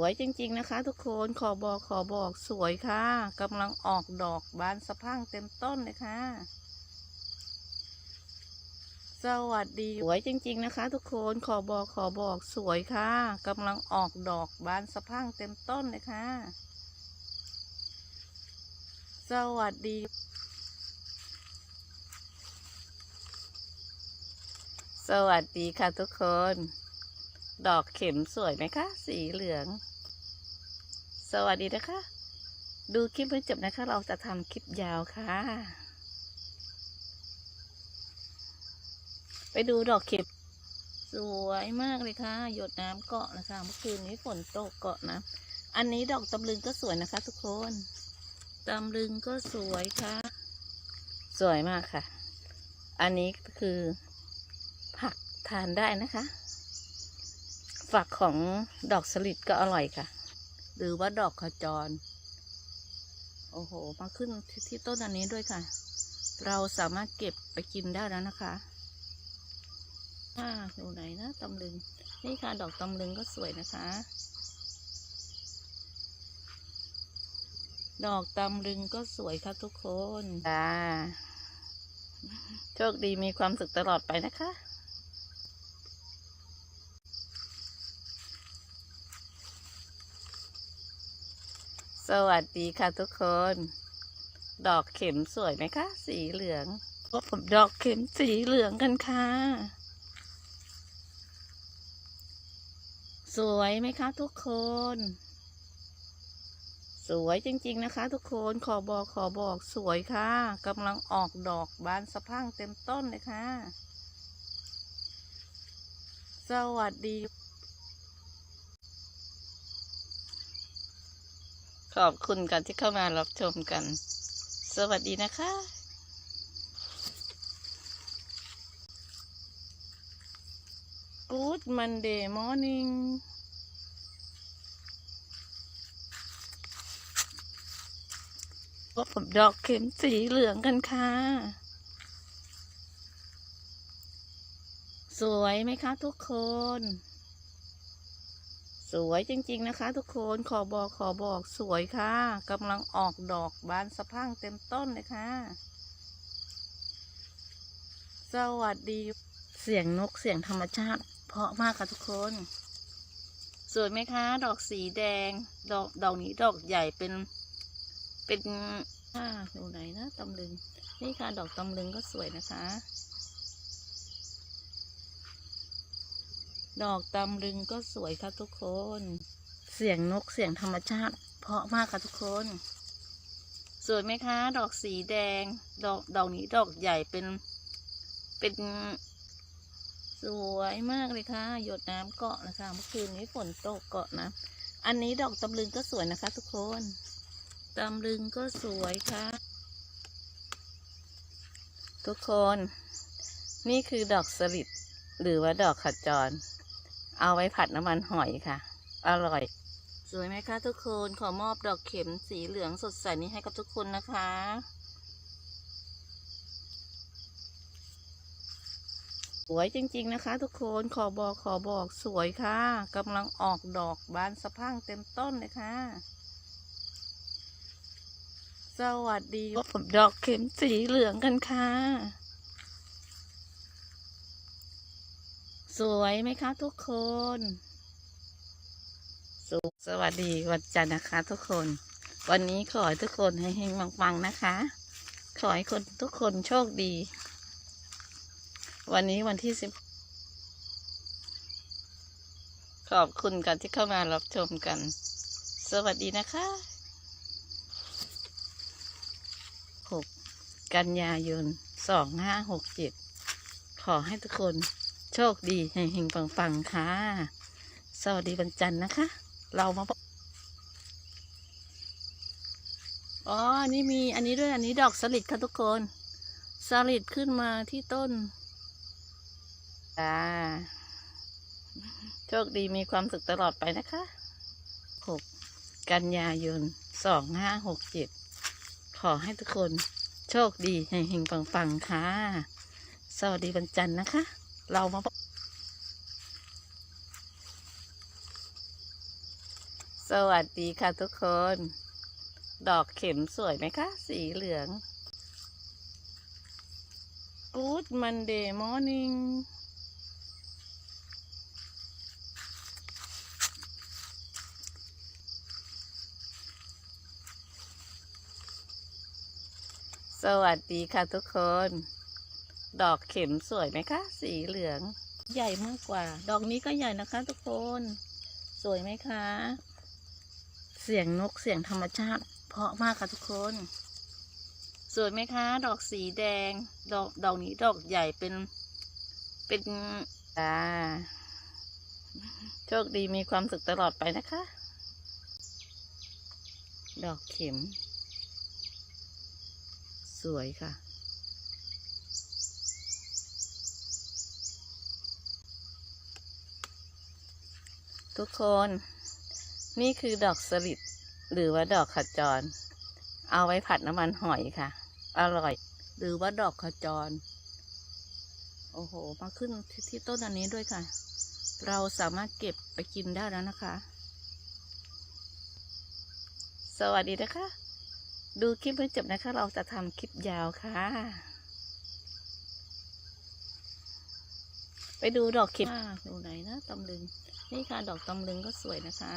สวยจริงๆนะคะทุกคนขอบอกขอบอกสวยค่ะกำลังออกดอกบานสะพั่งเต็มต้นเลยค่ะ สวัสดีสวยจริงๆนะคะ ทุกคนขอบอกขอบอกสวยค่ะกำลังออกดอกบานสะพั่งเต็มต้นเลยค่ะ สวัสดี สวัสดีค่ะทุกคน ดอกเข็มสวยไหมคะ สีเหลือง สวัสดีนะคะ ดูคลิปไม่จบนะคะ เราจะทำคลิปยาวค่ะ ไปดูดอกเข็มสวยมากเลยค่ะ หยดน้ำเกาะนะคะ เมื่อคืนนี้ฝนตกเกาะนะ อันนี้ดอกตำลึงก็สวยนะคะ ทุกคนตำลึงก็สวยค่ะ สวยมากค่ะ อันนี้คือผักทานได้นะคะ ฝักของดอกสลิดก็อร่อยค่ะ หรือว่าดอกขจร โอ้โห มาขึ้นที่ที่ต้นอันนี้ด้วยค่ะ เราสามารถเก็บไปกินได้แล้วนะคะอ่าอยู่ไหนนะตำลึง นี่ค่ะดอกตำลึงก็สวยนะคะ ดอกตำลึงก็สวยค่ะทุกคนจ้าโชคดีมีความสุขตลอดไปนะคะ สวัสดีค่ะทุกคน ดอกเข็มสวยไหมคะ สีเหลืองพบกับดอกเข็มสีเหลืองกันค่ะ สวยไหมคะทุกคน สวยจริงๆนะคะทุกคนขอบอกขอบอกสวยค่ะกำลังออกดอกบานสะพั่งเต็มต้นเลยค่ะ สวัสดี ขอบคุณกันที่เข้ามารับชมกัน สวัสดีนะคะ Good Monday morning พบกับดอกเข็มสีเหลืองกันค่ะ สวยไหมคะทุกคน สวยจริงๆนะคะ ทุกคนขอบอกขอบอกสวยค่ะกำลังออกดอกบานสะพั่งเต็มต้นเลยค่ะ สวัสดีเสียงนกเสียงธรรมชาติ เพราะมากค่ะทุกคน สวยไหมคะ ดอกสีแดง ดอกดอกนี้ดอกใหญ่เป็น เป็นอ่าอยู่ไหนนะตำลึง นี่ค่ะ ดอกตำลึงก็สวยนะคะ ดอกตำลึงก็สวยค่ะทุกคน เสียงนกเสียงธรรมชาติ เพราะมากค่ะทุกคน สวยไหมคะ ดอกสีแดง ดอกดอกนี้ดอกใหญ่เป็น เป็น สวยมากเลยค่ะ หยดน้ำเกาะนะคะ เมื่อคืนนี้ฝนตกเกาะนะ อันนี้ดอกตำลึงก็สวยนะคะ ทุกคนตำลึงก็สวยค่ะ ทุกคน นี่คือดอกสลิดหรือว่าดอกขจร เอาไว้ผัดน้ำมันหอยค่ะ อร่อย สวยไหมคะทุกคน ขอมอบดอกเข็มสีเหลืองสดใสนี้ให้กับทุกคนนะคะ สวยจริงๆนะคะ ทุกคน ขอบอกขอบอกสวยค่ะกำลังออกดอกบานสะพั่งเต็มต้นเลยค่ะ สวัสดีพบดอกเข็มสีเหลืองกันค่ะ สวยไหมคะทุกคน สุขสวัสดีวันจันทร์นะคะ ทุกคน วันนี้ขอให้ทุกคนให้เฮงปังๆนะคะ ขอให้คนทุกคนโชคดี วันนี้วันที่สิบขอบคุณกันที่เข้ามารับชมกัน สวัสดีนะคะหกกันยายนสองห้าหกเจ็ดขอให้ทุกคน โชคดีเฮงๆปังๆค่ะ สวัสดีวันจันทร์นะคะ เรามาพบอ๋อ นี่มีอันนี้ด้วย อันนี้ดอกสลิดค่ะทุกคน สลิดขึ้นมาที่ต้นจ้าโชคดีมีความสุขตลอดไปนะคะหกกันยายนสองห้าหกเจ็ดขอให้ทุกคนโชคดีเฮงๆปังๆค่ะ สวัสดีวันจันทร์นะคะ เรามาสวัสดีค่ะทุกคน ดอกเข็มสวยไหมคะ สีเหลือง Good Monday morning สวัสดีค่ะทุกคน ดอกเข็มสวยไหมคะ สีเหลือง ใหญ่มากกว่า ดอกนี้ก็ใหญ่นะคะ ทุกคน สวยไหมคะ เสียงนกเสียงธรรมชาติ เพราะมากค่ะทุกคน สวยไหมคะ ดอกสีแดง ดอกดอกนี้ดอกใหญ่เป็น เป็นอ่าโชคดีมีความสุขตลอดไปนะคะ ดอกเข็ม สวยค่ะ ทุกคน นี่คือดอกสลิดหรือว่าดอกขจร เอาไว้ผัดน้ำมันหอยค่ะ อร่อย หรือว่าดอกขจร โอ้โห มาขึ้นที่ที่ต้นอันนี้ด้วยค่ะ เราสามารถเก็บไปกินได้แล้วนะคะ สวัสดีนะคะ ดูคลิปไม่จบนะคะ เราจะทำคลิปยาวค่ะ ไปดูดอกเข็มดูไหนนะตำลึง นี่ค่ะดอกตำลึงก็สวยนะคะ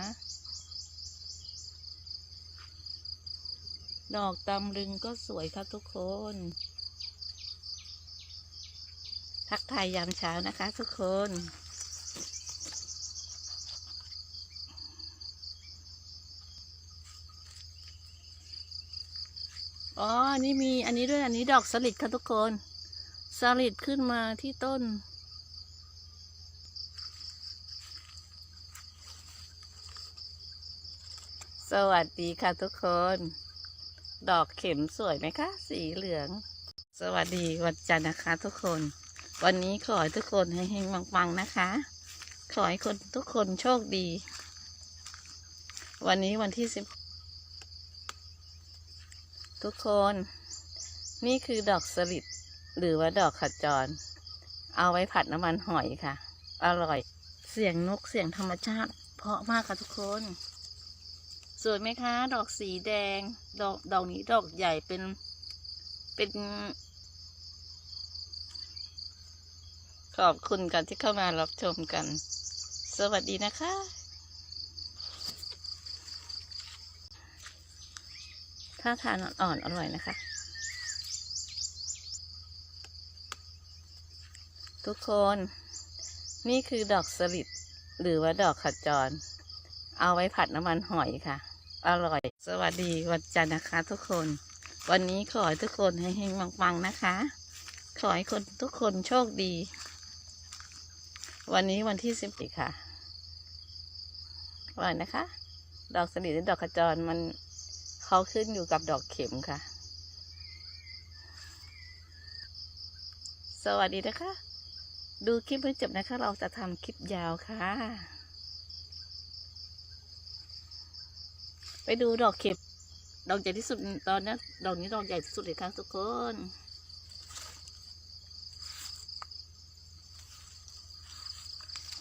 ดอกตำลึงก็สวยค่ะทุกคน ทักทายยามเช้านะคะทุกคนอ๋อ นี่มีอันนี้ด้วย อันนี้ดอกสลิดค่ะทุกคน สลิดขึ้นมาที่ต้น สวัสดีค่ะทุกคน ดอกเข็มสวยไหมคะ สีเหลือง สวัสดีวันจันทร์นะคะ ทุกคน วันนี้ขอให้ทุกคนให้เฮงปังๆนะคะ ขอให้คนทุกคนโชคดี วันนี้วันที่สิบทุกคน นี่คือดอกสลิดหรือว่าดอกขจร เอาไว้ผัดน้ำมันหอยค่ะ อร่อย เสียงนกเสียงธรรมชาติ เพราะมากค่ะทุกคน สวยไหมคะ ดอกสีแดง ดอกดอกนี้ดอกใหญ่เป็นเป็น ขอบคุณกันที่เข้ามารับชมกัน สวัสดีนะคะถ้าทานอ่อนๆอร่อยนะคะ ทุกคนนี่คือดอกสลิดหรือว่าดอกขจร เอาไว้ผัดน้ำมันหอยค่ะ อร่อย สวัสดีวันจันทร์นะคะ ทุกคน วันนี้ขอให้ทุกคนให้เฮงปังๆนะคะ ขอให้คนทุกคนโชคดี วันนี้วันที่สิบสี่ค่ะอร่อยนะคะ ดอกสลิดหรือดอกขจรมันเขาขึ้นอยู่กับดอกเข็มค่ะ สวัสดีนะคะ ดูคลิปไม่จบนะคะ เราจะทำคลิปยาวค่ะ ไปดูดอกเข็มดอกใหญ่ที่สุดตอนนี้ดอกนี้ดอกใหญ่ที่สุดเลยค่ะทุกคน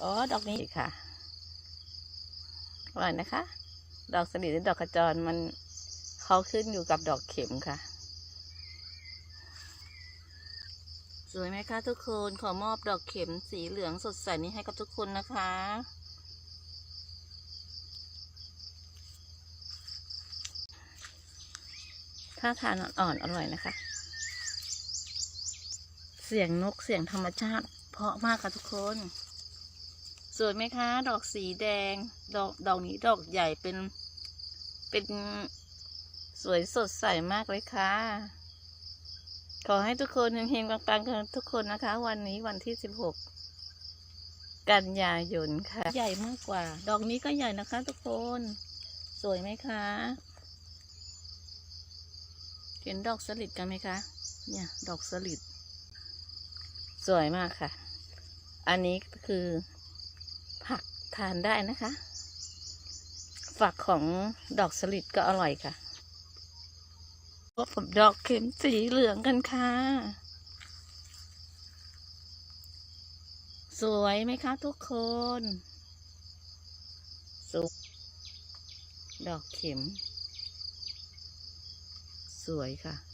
อ๋อดอกนี้ค่ะอร่อยนะคะ ดอกสลิดหรือดอกขจรมันเขาขึ้นอยู่กับดอกเข็มค่ะ สวยไหมคะทุกคน ขอมอบดอกเข็มสีเหลืองสดใสนี้ให้กับทุกคนนะคะ ถ้าทานอ่อนๆอร่อยนะคะ เสียงนกเสียงธรรมชาติ เพราะมากค่ะทุกคน สวยไหมคะ ดอกสีแดง ดอกดอกนี้ดอกใหญ่เป็น เป็นสวยสดใสมากเลยค่ะ ขอให้ทุกคนเฮงๆปังๆกันทุกคนนะคะ วันนี้วันที่สิบหกกันยายนค่ะ ใหญ่มากกว่า ดอกนี้ก็ใหญ่นะคะทุกคน สวยไหมคะ เห็นดอกสลิดกันไหมคะ เนี่ย ดอกสลิด สวยมากค่ะ อันนี้คือผักทานได้นะคะ ฝักของดอกสลิดก็อร่อยค่ะพบกับดอกเข็มสีเหลืองกันค่ะ สวยไหมคะทุกคนสวยดอกเข็ม สวยค่ะ